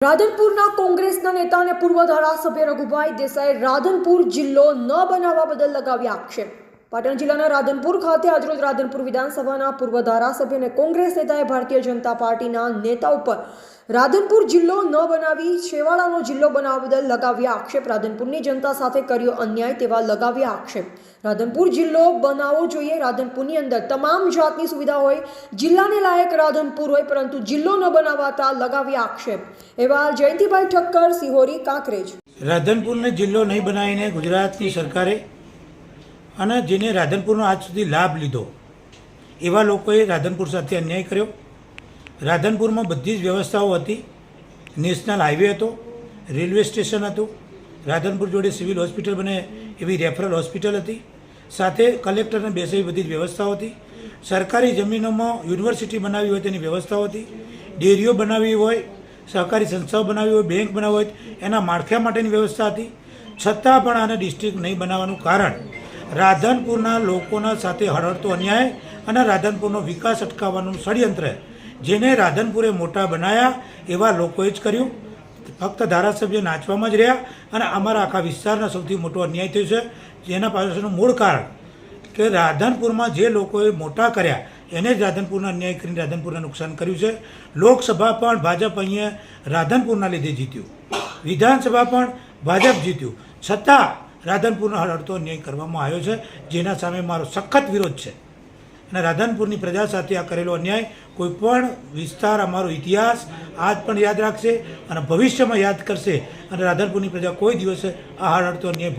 રાધનપુરના કોંગ્રેસના નેતા અને પૂર્વ ધારાસભ્ય રઘુભાઈ દેસાઈ રાધનપુર જિલ્લો ન બનાવવા બદલ લગાવ્યા આક્ષેપ. પાટણ જિલ્લાના રાધનપુર ખાતે આજરોજ રાધનપુર વિધાનસભાના પૂર્વ ધારાસભ્ય અને કોંગ્રેસ નેતાએ ભારતીય જનતા પાર્ટીના નેતા ઉપર રાધનપુર જિલ્લો ન બનાવી છેવાડાનો જિલ્લો બનાવવા બદલ લગાવ્યા આક્ષેપ. રાધનપુરની જનતા સાથે કર્યો અન્યાય તેવા લગાવ્યા આક્ષેપ. રાધનપુર જિલ્લો બનાવવો જોઈએ. રાધનપુરની અંદર તમામ જાતની સુવિધા હોય. જિલ્લાને લાયક રાધનપુર હોય, પરંતુ જિલ્લો ન બનાવાતા લગાવ્યા આક્ષેપ. એવા જયંતિભાઈ ઠક્કર, સિહોરી, કાંકરેજ. રાધનપુરને જિલ્લો નહીં બનાવીને ગુજરાતની સરકારે અને જેને રાધનપુરનો આજ સુધી લાભ લીધો, એવા લોકોએ રાધનપુર સાથે અન્યાય કર્યો. રાધનપુરમાં બધી જ વ્યવસ્થાઓ હતી. નેશનલ હાઈવે હતો, રેલવે સ્ટેશન હતું, રાધનપુર જોડે સિવિલ હોસ્પિટલ બને એવી રેફરલ હોસ્પિટલ હતી. સાથે કલેક્ટરને બેસે બધી જ વ્યવસ્થાઓ હતી. સરકારી જમીનોમાં યુનિવર્સિટી બનાવી હોય તેની વ્યવસ્થાઓ હતી. ડેરીઓ બનાવવી હોય, સહકારી સંસ્થાઓ બનાવવી હોય, બેંક બનાવવી હોય, એના માળખા માટેની વ્યવસ્થા હતી. છતાં પણ આને ડિસ્ટ્રિક્ટ નહીં બનાવવાનું કારણ, રાધનપુરના લોકોના સાથે હળહળતો અન્યાય અને રાધનપુરનો વિકાસ અટકાવવાનું ષડયંત્ર જેને રાધનપુરે મોટા બનાયા એવા લોકોએ જ કર્યું. ફક્ત ધારાસભ્ય નાચવામાં જ રહ્યા અને અમારા આખા વિસ્તારના સૌથી મોટો અન્યાય થયો છે, જેના પાછળનું મૂળ કારણ કે રાધનપુરમાં જે લોકોએ મોટા કર્યા, એને જ રાધનપુરના અન્યાય કરીને રાધનપુરને નુકસાન કર્યું છે. લોકસભા પણ ભાજપ અહીંયા રાધનપુરના લીધે જીત્યું. વિધાનસભા પણ ભાજપ જીત્યું. છતાં રાધનપુરનો હડતો અન્યાય કરવામાં આવ્યો છે, જેના સામે મારો સખત વિરોધ છે. અને રાધનપુરની પ્રજા સાથે આ કરેલો અન્યાય કોઈ પણ વિસ્તાર અમારો ઇતિહાસ આજ પણ યાદ રાખશે અને ભવિષ્યમાં યાદ કરશે. અને રાધનપુરની પ્રજા કોઈ દિવસે આ હળહળતો અન્યાય ભૂલ